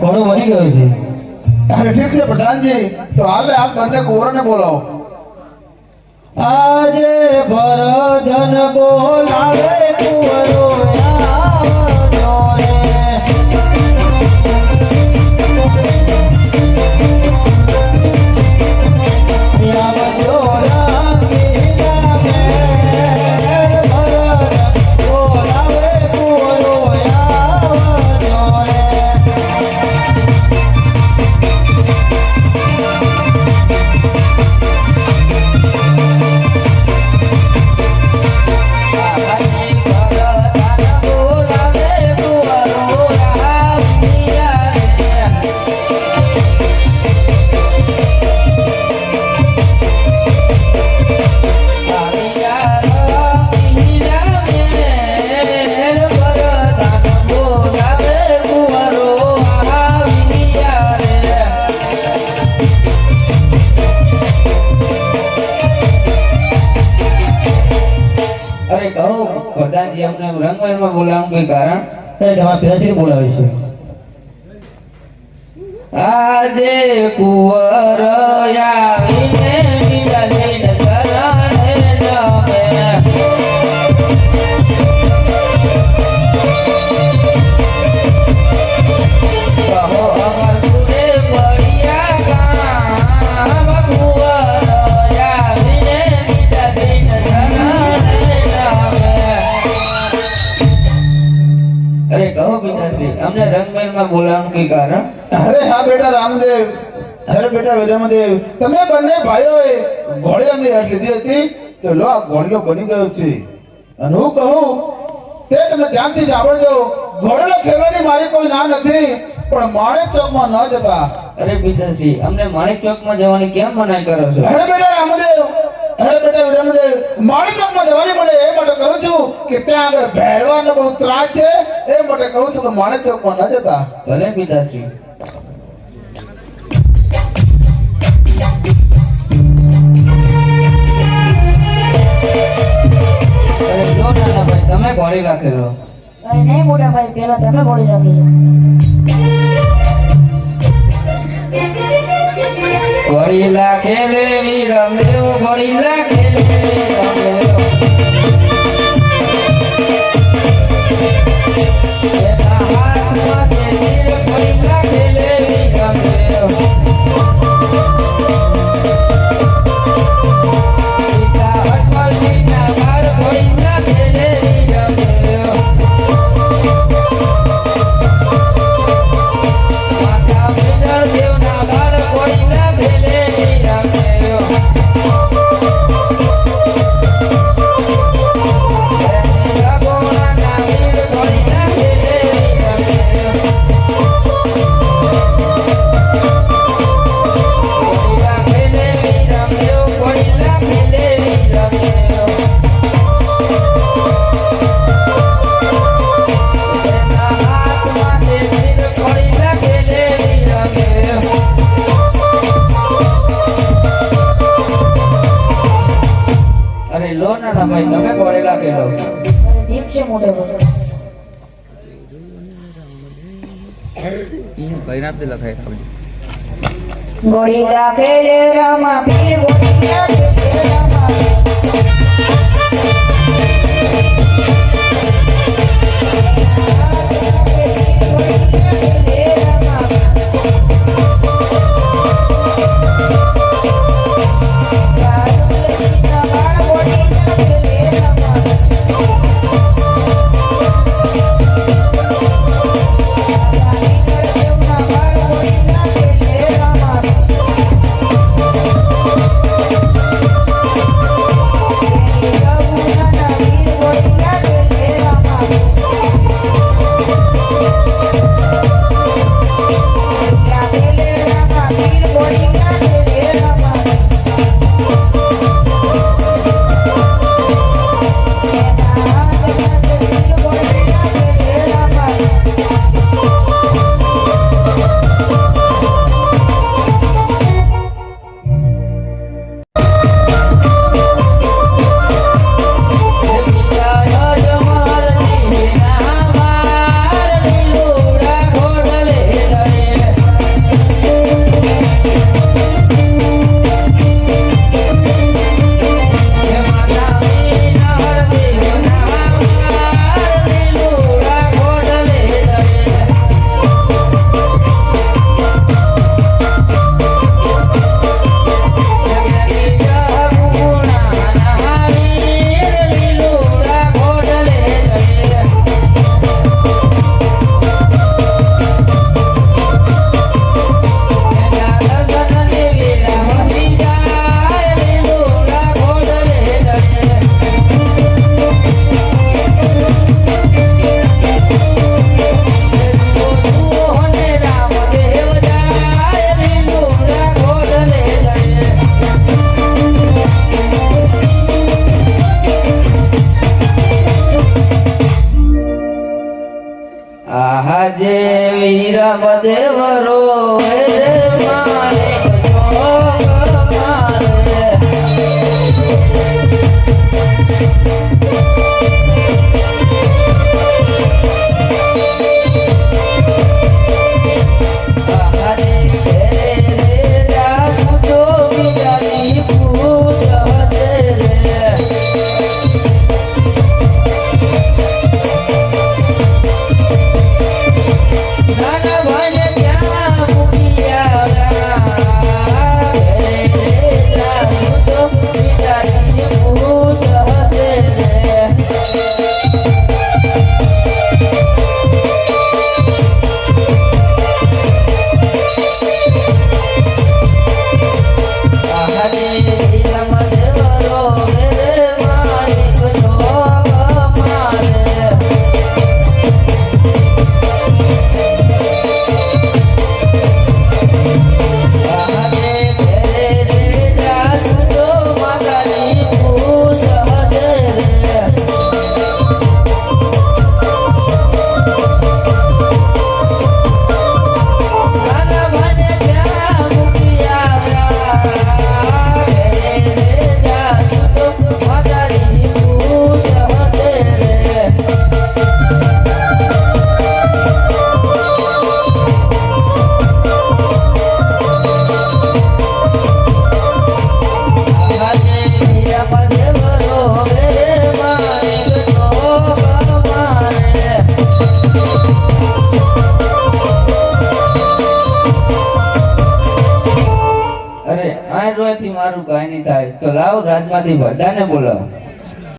ઘોડો ગયો છે. અરે ઠીક છે પ્રધાનજી. તો હાલે આપ બંને કુંવરોને બોલાવો. આજે ભરધન બોલાવે કુંવરો પ્રધાનજી અમને રંગમહેલમાં બોલાવવાનું કોઈ કારણ? એ તમારા પિતાશ્રી બોલાવે છે. આજે કુંવર આવીને મીરાજીને કારણ? અરે હા બેટા રામદેવ. અરે બેટા રામદેવ તમે બંને ભાઈઓએ ઘોડિયાની હેઠ લીધી હતી? તો લો આ ઘોડિયો બની ગયો છે. અને હું કહું તે તમે ધ્યાનથી સાંભળજો ઘોડેલો ખેલવાની મારી કોઈ ના નથી પણ માણેક ચોકમાં ન જતા. અરે પિતાશ્રી અમને માણેક ચોકમાં જવાની કેમ મનાઈ કરો છો? અરે બેટા રામદેવ. અરે બેટા રામદેવ માણેક ચોકમાં જવાની મને એ માટે કહું છું કે ત્યાં આગળ ભેળવાનો બહુ ત્રાસ છે એ માટે કહું છું કે માણેક ચોકમાં ન જતા. ભલે પિતાશ્રી તમે ઘોડી રાખેલો. નહીં મોટા ભાઈ પેલા તમે ઘોડી રાખેલો. ઘોડી લાખે લેવી રમેવ ઘોડી લાખે Yeah. લો નાના ભાઈ તમે ઘોડે લાખેલો ઠીક છે મોટા ભાઈ ઘોડી રાખે લે રામા પીર આજે વીરભદેવરો હે. તો લાવ રાજમાંથી બધાને બોલાવો.